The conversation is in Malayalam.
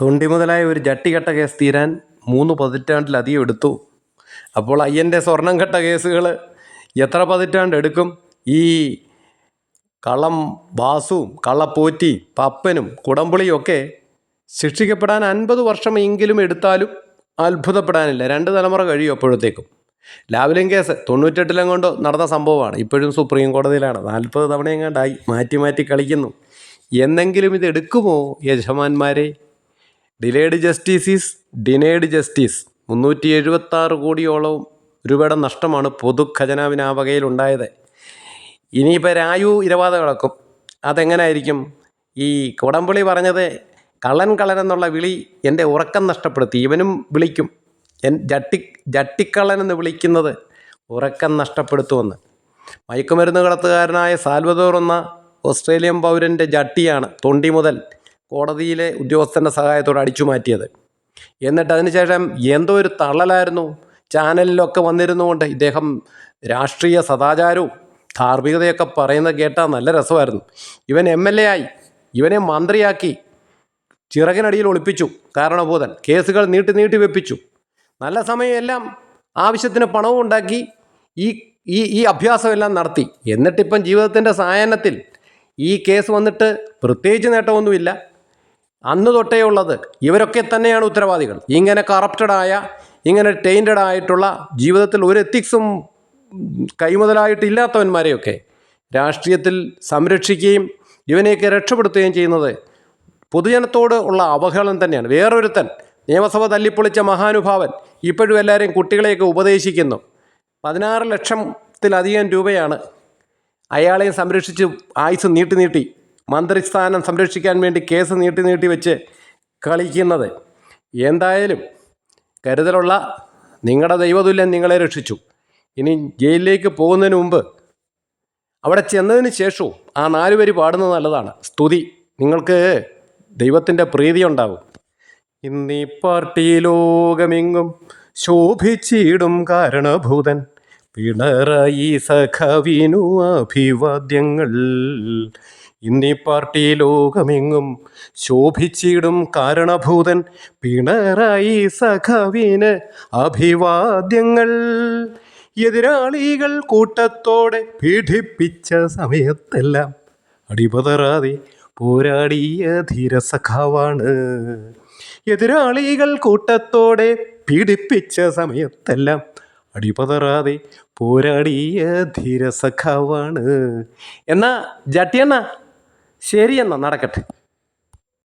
തൊണ്ടി മുതലായ ഒരു ജട്ടികെട്ട കേസ് തീരാൻ മൂന്ന് പതിറ്റാണ്ടിലധികം എടുത്തു. അപ്പോൾ അയ്യന്റെ സ്വർണം കെട്ട കേസുകൾ എത്ര പതിറ്റാണ്ട് എടുക്കും? ഈ കള്ളം ബാസുവും കള്ളപ്പോറ്റി പപ്പനും കുടംപുളിയും ഒക്കെ ശിക്ഷിക്കപ്പെടാൻ അൻപത് വർഷമെങ്കിലും എടുത്താലും അത്ഭുതപ്പെടാനില്ല. രണ്ട് തലമുറ കഴിയും അപ്പോഴത്തേക്കും. ലാവ്ലിൻ കേസ് തൊണ്ണൂറ്റെട്ടിലും കൊണ്ട് നടന്ന സംഭവമാണ്. ഇപ്പോഴും സുപ്രീം കോടതിയിലാണ്. നാൽപ്പത് തവണയെങ്ങാണ്ടായി. മാറ്റി മാറ്റി കളിക്കുന്നു. എന്നെങ്കിലും ഇത് എടുക്കുമോ യജമാന്മാരെ? Delayed justice is denied justice മുന്നൂറ്റി എഴുപത്തി ആറ് കോടിയോളം രൂപയുടെ നഷ്ടമാണ് പൊതു ആ വകയിലുണ്ടായത് ഇനിയിപ്പോൾ രായു ഇരവാദ കിടക്കും അതെങ്ങനായിരിക്കും? ഈ കുടംപുളി പറഞ്ഞത് കള്ളൻ കള്ളൻ എന്നുള്ള വിളി എന്റെ ഉറക്കം നഷ്ടപ്പെടുത്തി. ഇവനും വിളിക്കും. എൻ ജട്ടി ജട്ടിക്കള്ളൻ എന്ന് വിളിക്കുന്നത് ഉറക്കം നഷ്ടപ്പെടുത്തുമെന്ന്. മയക്കുമരുന്ന് കടത്തുകാരനായ സാൽവദോർ എന്ന ഓസ്ട്രേലിയൻ പൗരന്റെ ജട്ടിയാണ് തൊണ്ടി മുതൽ കോടതിയിലെ ഉദ്യോഗസ്ഥന്റെ സഹായത്തോടെ അടിച്ചു മാറ്റിയത്. എന്നിട്ട് അതിനുശേഷം എന്തോ ഒരു തള്ളലായിരുന്നു. ചാനലിലൊക്കെ വന്നിരുന്നുകൊണ്ട് ഇദ്ദേഹം രാഷ്ട്രീയ സദാചാരവും ധാർമ്മികതയൊക്കെ പറയുന്നത് കേട്ടാൽ നല്ല രസമായിരുന്നു. ഇവൻ എം എൽ എ ആയി. ഇവനെ മന്ത്രിയാക്കി ചിറകിനടിയിൽ ഒളിപ്പിച്ചു കാരണഭൂതൻ കേസുകൾ നീട്ടി നീട്ടി വെപ്പിച്ചു. നല്ല സമയമെല്ലാം ആവശ്യത്തിന് പണവും ഉണ്ടാക്കി ഈ ഈ ഈ അഭ്യാസമെല്ലാം നടത്തി. എന്നിട്ടിപ്പം ജീവിതത്തിന്റെ സായാഹ്നത്തിൽ ഈ കേസ് വന്നിട്ട് പ്രത്യേകിച്ച് നേട്ടമൊന്നുമില്ല. അന്ന് തൊട്ടേ ഉള്ളത് ഇവരൊക്കെ തന്നെയാണ് ഉത്തരവാദികൾ. ഇങ്ങനെ കറപ്റ്റഡായ ഇങ്ങനെ ടൈന്റഡ് ആയിട്ടുള്ള ജീവിതത്തിൽ ഒരു എത്തിക്സും കൈമുതലായിട്ടില്ലാത്തവന്മാരെയൊക്കെ രാഷ്ട്രീയത്തിൽ സംരക്ഷിക്കുകയും ഇവനെയൊക്കെ രക്ഷപ്പെടുത്തുകയും ചെയ്യുന്നത് പൊതുജനത്തോട് ഉള്ള അവഹേളനം തന്നെയാണ്. വേറൊരുത്തൻ നിയമസഭ തല്ലിപ്പൊളിച്ച മഹാനുഭാവൻ ഇപ്പോഴും എല്ലാവരെയും കുട്ടികളെയൊക്കെ ഉപദേശിക്കുന്നു. പതിനാറ് ലക്ഷത്തിലധികം രൂപയാണ് അയാളെയും സംരക്ഷിച്ച് ആയുസ് നീട്ടി നീട്ടി മന്ത്രിസ്ഥാനം സംരക്ഷിക്കാൻ വേണ്ടി കേസ് നീട്ടി നീട്ടി വെച്ച് കളിക്കുന്നത്. എന്തായാലും കരുതലുള്ള നിങ്ങളുടെ ദൈവതുല്യം നിങ്ങളെ രക്ഷിച്ചു. ഇനി ജയിലിലേക്ക് പോകുന്നതിന് മുമ്പ് അവിടെ ചെന്നതിന് ശേഷവും ആ നാല് വരി പാടുന്നത് നല്ലതാണ്. സ്തുതി. നിങ്ങൾക്ക് ദൈവത്തിന്റെ പ്രീതി ഉണ്ടാവും. ഇന്നീ പാർട്ടി ലോകമെങ്ങും ശോഭിച്ചിടും കാരണഭൂതൻ. പിണറായി സഖവിനു അഭിവാദ്യങ്ങൾ. ഇന്നീ പാർട്ടി ലോകമെങ്ങും ശോഭിച്ചിടും കാരണഭൂതൻ പിണറായി സഖവിന് അഭിവാദ്യങ്ങൾ. എതിരാളികൾ കൂട്ടത്തോടെ പീഡിപ്പിച്ച സമയത്തെല്ലാം അടിപതറാതെ പോരാടിയ ധീരസഖാവാണ്. എതിരാളികൾ കൂട്ടത്തോടെ പീഡിപ്പിച്ച സമയത്തെല്ലാം അടിപതറാതെ പോരാടിയ ധീരസഖാവാണ്. എന്നാ ജട്ടിയണ്ണ ശരിയെന്നാ നടക്കട്ടെ.